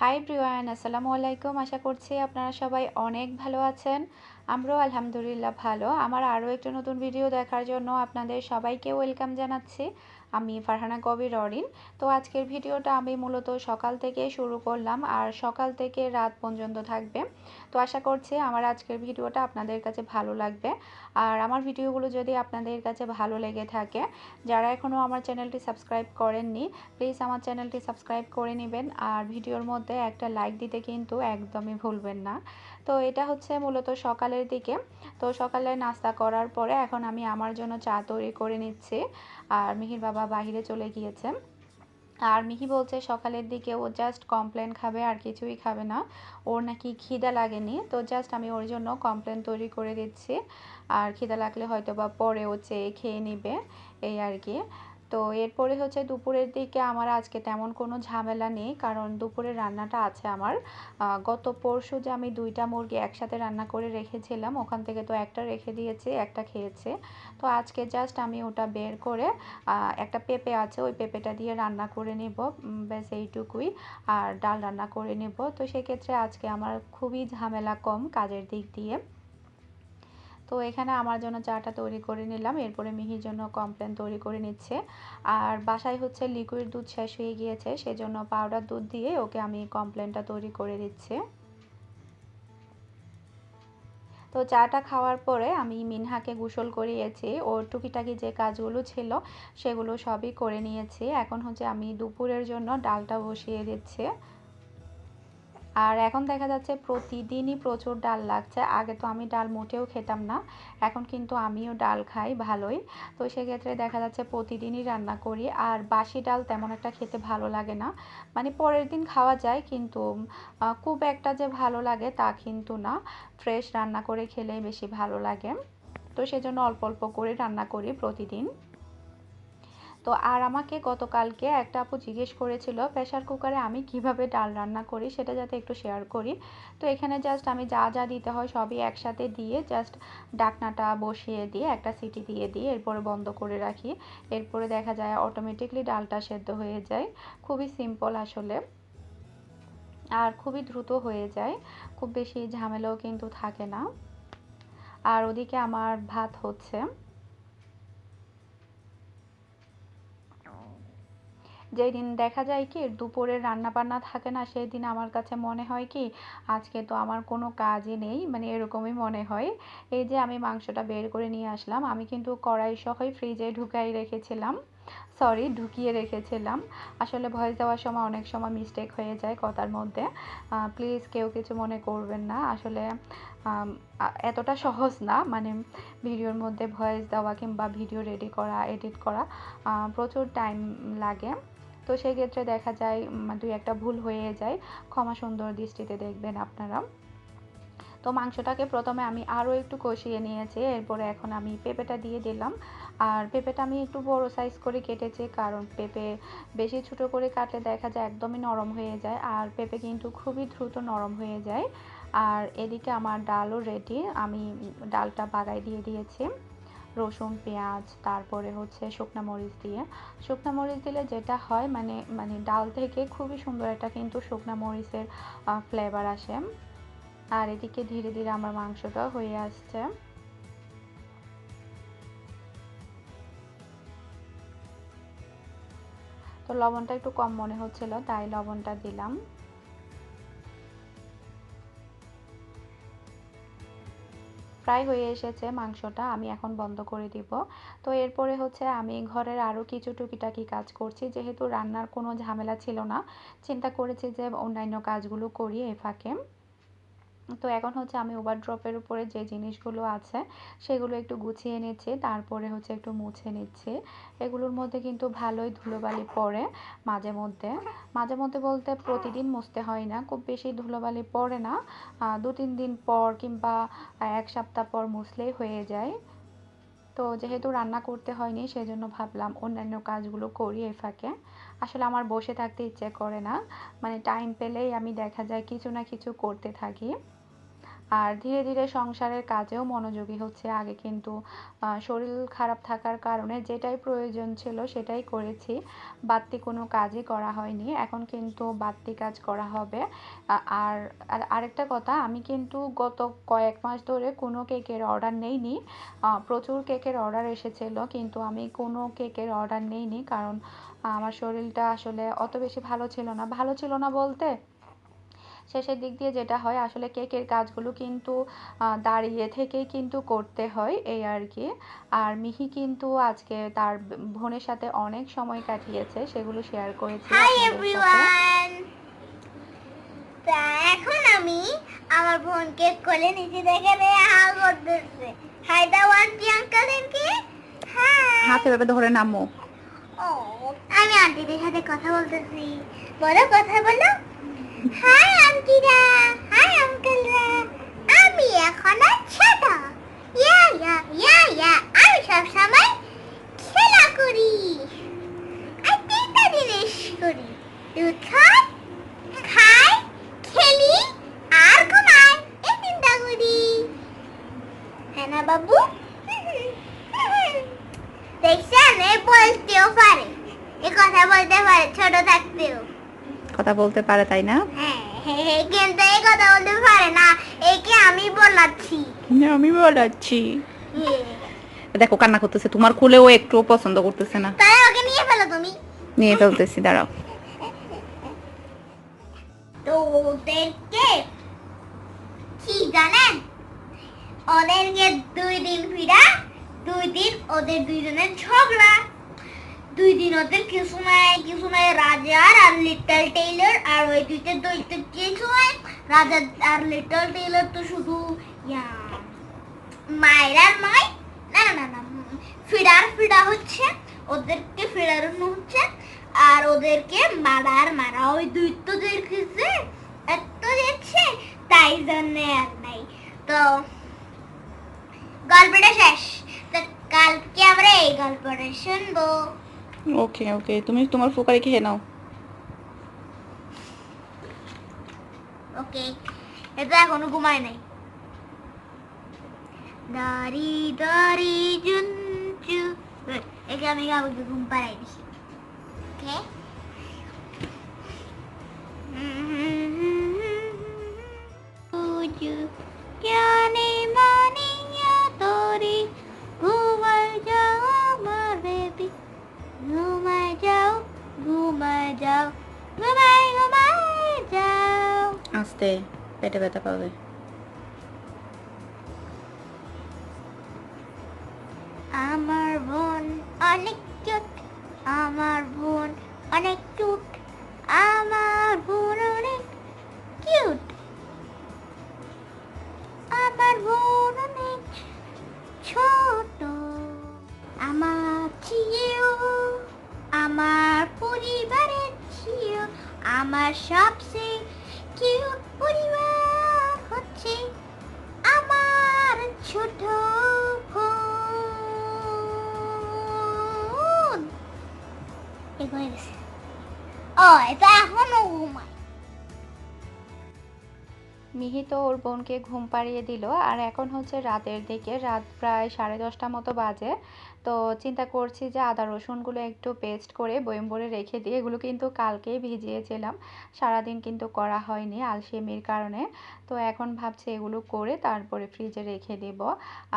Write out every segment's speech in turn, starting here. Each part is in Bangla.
হাই প্রিয়ান আসসালামু আলাইকুম আশা করছি আপনারা সবাই অনেক ভালো আছেন। আমরাও আলহামদুলিল্লাহ ভালো। আমার আরও একটা নতুন ভিডিও দেখার জন্য আপনাদের সবাইকে ওয়েলকাম জানাচ্ছি। আমি ফারহানা কবির অরিন। তো আজকের ভিডিওটা আমি মূলত সকাল থেকে শুরু করলাম আর সকাল থেকে রাত পর্যন্ত থাকবে। তো আশা করছি আমার আজকের ভিডিওটা আপনাদের কাছে ভালো লাগবে। আর আমার ভিডিওগুলো যদি আপনাদের কাছে ভালো লেগে থাকে, যারা এখনও আমার চ্যানেলটি সাবস্ক্রাইব করেননি, প্লিজ আমার চ্যানেলটি সাবস্ক্রাইব করে নেবেন। আর ভিডিওর মধ্যে একটা লাইক দিতে কিন্তু একদমই ভুলবেন না। তো এটা হচ্ছে মূলত সকালের দিকে। তো সকালে নাস্তা করার পরে এখন আমি আমার জন্য চা তৈরি করে নিচ্ছি। আর মিহির বাবা বাহিরে চলে গিয়েছে। আর মিহি বলছে, সকালের দিকে ও জাস্ট কমপ্লেন খাবে, আর কিছুই খাবে না। ওর নাকি খিদা লাগেনি, তো জাস্ট আমি ওর জন্য কমপ্লেন তৈরি করে দিচ্ছি। আর খিদা লাগলে হয়তো বা পরে ও চেয়ে খেয়ে নিবে, এই আর কি। তো এরপরে হচ্ছে দুপুরের দিকে আমার আজকে তেমন কোনো ঝামেলা নেই, কারণ দুপুরের রান্নাটা আছে আমার। গত পরশু যে আমি দুইটা মুরগি একসাথে রান্না করে রেখেছিলাম, ওখান থেকে তো একটা রেখে দিয়েছি, একটা খেয়েছে। তো আজকে জাস্ট আমি ওটা বের করে একটা পেঁপে আছে, ওই পেঁপেটা দিয়ে রান্না করে নেব। ব্যাস এইটুকুই, আর ডাল রান্না করে নেব। তো সেক্ষেত্রে আজকে আমার খুবই ঝামেলা কম কাজের দিক দিয়ে। তো এখানে আমার জন্য চাটা তৈরি করে নিলাম। এরপরে মিহির জন্য কমপ্লেন তৈরি করে নিচ্ছে। আর বাসায় হচ্ছে লিকুইড দুধ শেষ হয়ে গিয়েছে, সেজন্য পাউডার দুধ দিয়ে ওকে আমি কমপ্লেনটা তৈরি করে দিচ্ছি। তো চাটা খাওয়ার পরে আমি মিনহাকে গোসল করিয়েছি। ওর টুকিটাকি যে কাজগুলো ছিল, সেগুলো সবই করে নিয়েছি। এখন হচ্ছে আমি দুপুরের জন্য ডালটা বসিয়ে দিচ্ছি। আর এখন দেখা যাচ্ছে প্রতিদিনই প্রচুর ডাল লাগছে। আগে তো আমি ডাল মোটেও খেতাম না, এখন কিন্তু আমিও ডাল খাই ভালোই। তো সেক্ষেত্রে দেখা যাচ্ছে প্রতিদিনই রান্না করি, আর বাসি ডাল তেমন একটা খেতে ভালো লাগে না। মানে পরের দিন খাওয়া যায় কিন্তু খুব একটা যে ভালো লাগে তা কিন্তু না। ফ্রেশ রান্না করে খেলেই বেশি ভালো লাগে। তো সেজন্য অল্প অল্প করে রান্না করি প্রতিদিন। তো আর আমাকে গতকালকে একটা আপু জিজ্ঞেস করেছিল প্রেশার কুকারে আমি কীভাবে ডাল রান্না করি সেটা যাতে একটু শেয়ার করি? তো এখানে জাস্ট আমি যা যা দিতে হয় সবই একসাথে দিয়ে জাস্ট ডাকনাটা বসিয়ে দিয়ে একটা সিটি দিয়ে দিয়ে এরপরে বন্ধ করে রাখি। এরপরে দেখা যায় অটোমেটিকলি ডালটা সেদ্ধ হয়ে যায়। খুবই সিম্পল আসলে। আর খুবই দ্রুত হয়ে যায়। খুব বেশি ঝামেলাও কিন্তু থাকে না। আর ওদিকে আমার ভাত হচ্ছে। যেই দিন দেখা যায় কি, দুপুরে রান্না বান্না থাকে না সেই দিন আমার কাছে মনে হয় কি, আজকে তো আমার কোনো কাজই নেই মানে এরকমই মনে হয়। এই যে আমি মাংসটা বের করে নিয়ে আসলাম, আমি কিন্তু কড়াই সহই ফ্রিজে ঢুকাই রেখেছিলাম। সরি, ঢুকিয়ে রেখেছিলাম। আসলে ভয়েস দেওয়ার সময় অনেক সময় মিস্টেক হয়ে যায় কথার মধ্যে। প্লিজ কেউ কিছু মনে করবেন না। আসলে এতটা সহজ না মানে ভিডিওর মধ্যে ভয়েস দেওয়া কিংবা ভিডিও রেডি করা এডিট করা প্রচুর টাইম লাগে। তো সেই ক্ষেত্রে দেখা যায় দুই একটা ভুল হয়ে যায়। ক্ষমা সুন্দর দৃষ্টিতে দেখবেন আপনারা। তো মাংসটাকে প্রথমে আমি আরও একটু কষিয়ে নিয়েছি, এরপরে এখন আমি পেঁপেটা দিয়ে দিলাম। আর পেঁপেটা আমি একটু বড় সাইজ করে কেটেছি, কারণ পেঁপে বেশি ছোটো করে কাটলে দেখা যায় একদমই নরম হয়ে যায়, আর পেঁপে কিন্তু খুবই দ্রুত নরম হয়ে যায়। আর এদিকে আমার ডালও রেডি আমি ডালটা বাগাই দিয়ে দিয়েছি। রসুন, পেঁয়াজ, তারপরে হচ্ছে শুকনো মরিচ দিয়ে। শুকনো মরিচ দিলে যেটা হয় মানে মানে ডাল থেকে খুবই সুন্দর একটা কিন্তু শুকনো মরিচের ফ্লেভার আসে। আর এদিকে ধীরে ধীরে আমার মাংসটা হয়ে আসছে। তো লবণটা একটু কম মনে হচ্ছিল, তাই লবণটা দিলাম। ফ্রাই হয়ে এসেছে মাংসটা, আমি এখন বন্ধ করে দিব। তো এরপরে হচ্ছে আমি ঘরের আরও কিছু টুকিটাকি কাজ করছি, যেহেতু রান্নার কোনো ঝামেলা ছিল না। চিন্তা করেছি যে অন্যান্য কাজগুলো করি এ ফাঁকে। তো এখন হচ্ছে আমি ওভারড্রপের উপরে যে জিনিসগুলো আছে, সেগুলো একটু গুছিয়ে নিচ্ছি, তারপরে হচ্ছে একটু মুছে নিচ্ছি। এগুলোর মধ্যে কিন্তু ভালোই ধুলোবালি পড়ে মাঝে মধ্যে। মাঝে মধ্যে বলতে প্রতিদিন মুছতে হয় না, খুব বেশি ধুলোবালি পড়ে না। দু তিন দিন পর কিংবা এক সপ্তাহ পর মুছলেই হয়ে যায়। তো যেহেতু রান্না করতে হয়নি, সেজন্য ভাবলাম অন্যান্য কাজগুলো করি এ ফাঁকে। আসলে আমার বসে থাকতে ইচ্ছে করে না। মানে টাইম পেলেই আমি দেখা যায় কিছু না কিছু করতে থাকি। আর ধীরে ধীরে সংসারের কাজেও মনোযোগী হচ্ছে আগে কিন্তু শরীর খারাপ থাকার কারণে যেটাই প্রয়োজন ছিল সেটাই করেছি। বাড়তি কোনো কাজই করা হয়নি। এখন কিন্তু বাড়তি কাজ করা হবে। আর আর আরেকটা কথা, আমি কিন্তু গত কয়েক মাস ধরে কোনো কেকের অর্ডার নেইনি। প্রচুর কেকের অর্ডার এসেছিল, কিন্তু আমি কোনো কেকের অর্ডার নেইনি কারণ, আমার শরীরটা আসলে অত বেশি ভালো ছিল না। ভালো ছিল না বলতে শেষের দিক দিয়ে যেটা হয় আসলে কেকের কাজগুলো কিন্তু আহ, দাঁড়িয়ে থেকেই কিন্তু করতে হয় এই আর কি। আর মিহি কিন্তু আজকে তার বোনের সাথে অনেক সময় কাটিয়েছে সেগুলো শেয়ার করেছি এখন আমি আমার বোনকে কোলে নিচে দেখে হা করতেছে হাই দা আন্টি আঙ্কেলকে হ্যাঁ হাতে ভাবে ধরে নামো। ও আমি আন্টিদের সাথে কথা বলতেছি। বলো কথা বলো। হাই আন্টিরা হাই আঙ্কেলরা, আমি এখন ছোট। ইয়া ইয়া ইয়া ইয়া, আমি খেলা করি। আর তিনটা জিনিস করি। দুধ খাই খেলি, আর ঘুমাই এই তিনটা করি। হ্যাঁ না বাবু? দেখছেন? এ বলতেও পারে। এ কথা বলতে পারে, ছোট থাকতেও। কথা বলতে পারে তাই না? হ্যাঁ হ্যাঁ, হ্যাঁ, কিন্তু এই কথা বলতে পারে না। একে আমি বলাচ্ছি। আমি বলাচ্ছি। দেখো কান্না করতেছে। তোমার খুলেও একটু পছন্দ করতেছে না। তাহলে ওকে নিয়ে ফেলো তুমি। নিয়ে ফেলতেছি দাঁড়াও। তো ওদেরকে কি জানেন? ওদেরকে দুই দিন ফিরা দুই দিন ওদের দুইজনের ঝগড়া। দুই দিন ওদের কিছু নাই কিছু নাই রাজার আর লিটল টেইলর আর ওই দুইটা দৈত্য কিছু নাই রাজা আর লিটল টেইলর তো শুধু মায়ের মায় না না না ফিডার ফিডা হচ্ছে, ওদেরকে ফিডারানো হচ্ছে, আর ওদেরকে মারার মারা, ওই দৈত্যদের খেয়েছে এত দেখছে তাই জন্য আর নাই। তো, গল্পটা শেষ। তো কালকে আমরা এই গল্পটা শুনব। ওকে ওকে তুমি তোমার ফুকারে খেয়ে নাও। ওকে এটা এখনও ঘুমায় নাই। দারি দারি জুনচু একে আমি কাউকে ঘুম পাড়াই দিছি। ওকে আস্তে পেটে ব্যথা পাবে আমার বোন অনেক আমার বোন অনেক কিউট আমার বোন অনেক ছোট। আমার ছিও আমার পরিবারের ছিও আমার সবচেয়ে কিউট পরিবার হচ্ছে আমার ছোট বোন। এগোয় গেছে ও এটা এখনও ঘুমায় মিহি তো ওর বোনকে ঘুম পাড়িয়ে দিল। আর এখন হচ্ছে রাতের দিকে, রাত প্রায় সাড়ে দশটা মতো বাজে। তো চিন্তা করছি যে আদা রসুনগুলো একটু পেস্ট করে বয়ম ভরে রেখে দিই এগুলো কিন্তু কালকেই ভিজিয়েছিলাম। সারাদিন কিন্তু করা হয়নি আলসেমির কারণে। তো এখন ভাবছি এগুলো করে তারপরে ফ্রিজে রেখে দেব।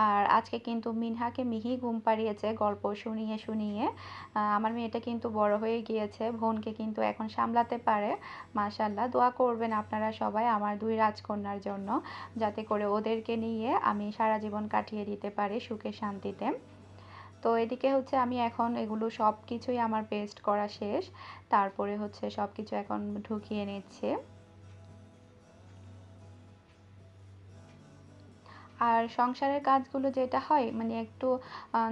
আর আজকে কিন্তু মিনহাকে মিহি ঘুম পাড়িয়েছে গল্প শুনিয়ে শুনিয়ে। আমার মেয়েটা কিন্তু বড় হয়ে গিয়েছে, বোনকে কিন্তু এখন সামলাতে পারে। মাশাল্লাহ দোয়া করবেন আপনারা সবাই, আমার দুই রাজকন্যার জন্য, যাতে করে ওদেরকে নিয়ে আমি সারা জীবন কাটিয়ে দিতে পারি সুখে শান্তিতে। তো এদিকে হচ্ছে আমি এখন এগুলো সব কিছুই আমার পেস্ট করা শেষ। তারপরে হচ্ছে সব কিছু এখন ঢুকিয়ে নিচ্ছে। আর সংসারের কাজগুলো যেটা হয় মানে একটু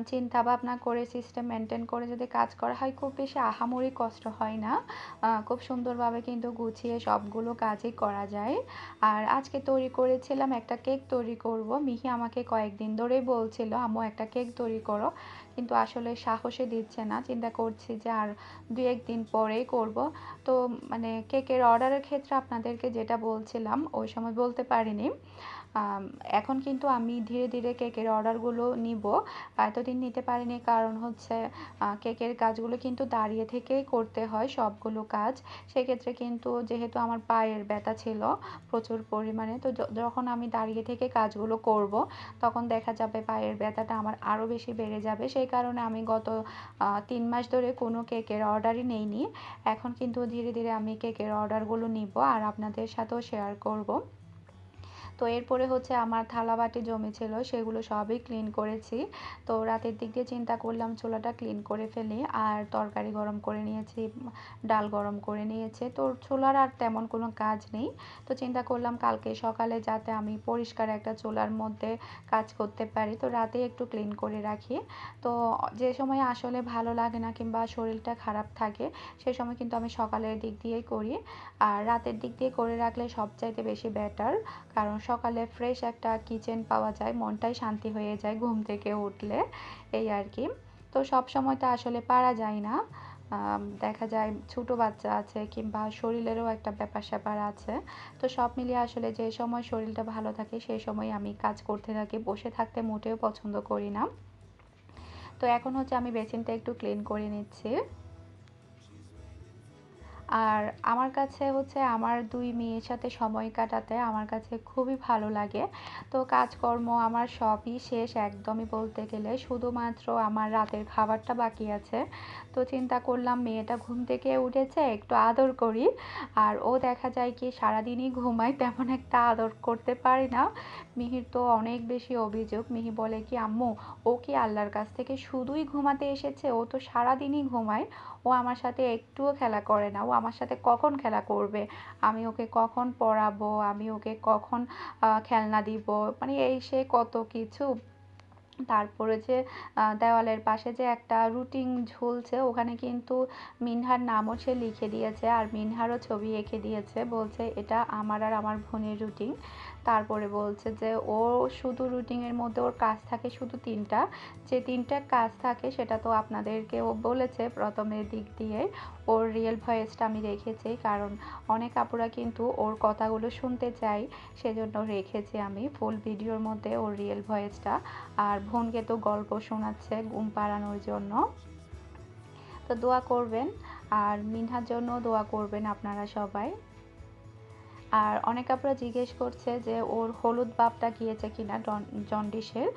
চিন্তা ভাবনা করে সিস্টেম মেনটেন করে যদি কাজ করা হয়, খুব বেশি আহামরি কষ্ট হয় না। খুব সুন্দরভাবে কিন্তু গুছিয়ে সবগুলো কাজই করা যায়। আর আজকে তৈরি করেছিলাম একটা কেক তৈরি করব। মিহি আমাকে কয়েকদিন ধরেই বলছিল, আম্মু, একটা কেক তৈরি করো। কিন্তু আসলে সাহসে দিচ্ছে না। চিন্তা করছি যে আর দু একদিন পরেই করব। তো মানে কেকের অর্ডারের ক্ষেত্রে আপনাদেরকে যেটা বলছিলাম, ওই সময় বলতে পারিনি। এখন কিন্তু আমি ধীরে ধীরে কেকের অর্ডারগুলো নিব। এতদিন নিতে পারিনি, কারণ হচ্ছে কেকের কাজগুলো কিন্তু দাঁড়িয়ে থেকেই করতে হয় সবগুলো কাজ। সেক্ষেত্রে কিন্তু যেহেতু আমার পায়ের ব্যথা ছিল প্রচুর পরিমাণে, তো যখন আমি দাঁড়িয়ে থেকে কাজগুলো করব, তখন দেখা যাবে পায়ের ব্যথাটা আমার আরও বেশি বেড়ে যাবে। সেই কারণে আমি গত তিন মাস ধরে কোনো কেকের অর্ডারই নেইনি। এখন কিন্তু ধীরে ধীরে আমি কেকের অর্ডারগুলো নিব আর আপনাদের সাথেও শেয়ার করব। তো এরপরে হচ্ছে আমার থালা বাটি জমেছিল সেগুলো সবই ক্লিন করেছি। তো রাতের দিক দিয়ে চিন্তা করলাম, চুলাটা ক্লিন করে ফেলি। আর তরকারি গরম করে নিয়েছি, ডাল গরম করে নিয়েছে। তো চুলার আর তেমন কোনো কাজ নেই। তো চিন্তা করলাম, কালকে সকালে যাতে আমি পরিষ্কার একটা চুলার মধ্যে কাজ করতে পারি। তো রাতে একটু ক্লিন করে রাখি। তো যে সময় আসলে ভালো লাগে না কিংবা শরীরটা খারাপ থাকে, সে সময় কিন্তু আমি সকালের দিক দিয়েই করি। আর রাতের দিক দিয়ে করে রাখলে সবচাইতে বেশি বেটার কারণ সকালে ফ্রেশ একটা কিচেন পাওয়া যায়, মনটাই শান্তি হয়ে যায় ঘুম থেকে উঠলে, এই আর কি। তো সব সময় তো আসলে পারা যায় না। দেখা যায় ছোটো বাচ্চা আছে কিংবা শরীরেরও একটা ব্যাপার স্যাপার আছে। তো সব মিলিয়ে আসলে যে সময় শরীরটা ভালো থাকে সেই সময় আমি কাজ করতে থাকি, বসে থাকতে মোটেও পছন্দ করি না। তো এখন হচ্ছে আমি বেসিনটা একটু ক্লিন করে নিচ্ছি। আর আমার কাছে হচ্ছে আমার দুই মেয়ের সাথে সময় কাটাতে আমার কাছে খুবই ভালো লাগে। তো কাজকর্ম আমার সবই শেষ একদমই বলতে গেলে। শুধুমাত্র আমার রাতের খাবারটা বাকি আছে। তো চিন্তা করলাম মেয়েটা ঘুম থেকে উঠেছে, একটু আদর করি। আর ও দেখা যায় কি সারাদিনই ঘুমায়, তেমন একটা আদর করতে পারি না। মিহির তো অনেক বেশি অভিযোগ। মিহি বলে কি, আম্মু, ও কি আল্লাহর কাছ থেকে শুধুই ঘুমাতে এসেছে? ও তো সারাদিনই ঘুমায়। ও আমার সাথে একটুও খেলা করে না। ও আমার সাথে কখন খেলা করবে? আমি ওকে কখন পড়াবো? আমি ওকে কখন খেলনা দিব? মানে এই সে কত কিছু। তারপরে যে দেওয়ালের পাশে যে একটা রুটিন ঝুলছে, ওখানে কিন্তু মিনহার নামও সে লিখে দিয়েছে, আর মিনহারও ছবি এঁকে দিয়েছে, বলছে এটা আমার আর আমার বোনের রুটিন। তারপরে বলছে যে, ও শুধু রুটিনের মধ্যে ওর কাজ থাকে শুধু তিনটা। যে তিনটা কাজ থাকে সেটা তো আপনাদেরকে ও বলেছে প্রথমের দিক দিয়ে ওর রিয়েল ভয়েসটা আমি রেখেছি, কারণ অনেক আপুরা কিন্তু ওর কথাগুলো শুনতে চাই সেজন্য রেখেছি আমি ফুল ভিডিওর মধ্যে ওর রিয়েল ভয়েসটা আর বোনকে তো গল্প শোনাচ্ছে ঘুম পাড়ানোর জন্য। তো দোয়া করবেন, আর মিনহার জন্য দোয়া করবেন আপনারা সবাই। আর অনেক আপুরা জিজ্ঞেস করছে যে ওর হলুদ ভাবটা গিয়েছে কিনা জন- জন্ডিসের।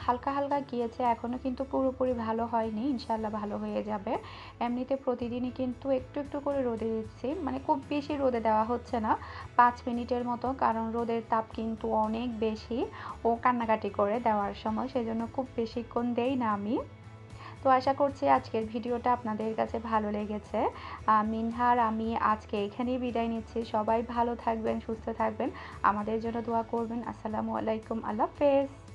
হালকা হালকা গিয়েছে, এখনও কিন্তু পুরোপুরি ভালো হয়নি ইনশাল্লাহ ভালো হয়ে যাবে। এমনিতে প্রতিদিনই কিন্তু একটু একটু করে রোদে দিচ্ছি মানে খুব বেশি রোদে দেওয়া হচ্ছে না, পাঁচ মিনিটের মতো, কারণ রোদের তাপ কিন্তু অনেক বেশি ও কান্নাকাটি করে দেওয়ার সময়, সেজন্য খুব বেশিক্ষণ দেই না আমি। তো আশা করছি আজকের ভিডিওটা আপনাদের কাছে ভালো লেগেছে। মিনহার, আমি আজকে এখানেই বিদায় নিচ্ছি। সবাই ভালো থাকবেন, সুস্থ থাকবেন। আমাদের জন্য দোয়া করবেন। আসসালামু আলাইকুম। আল্লাহ হাফেজ।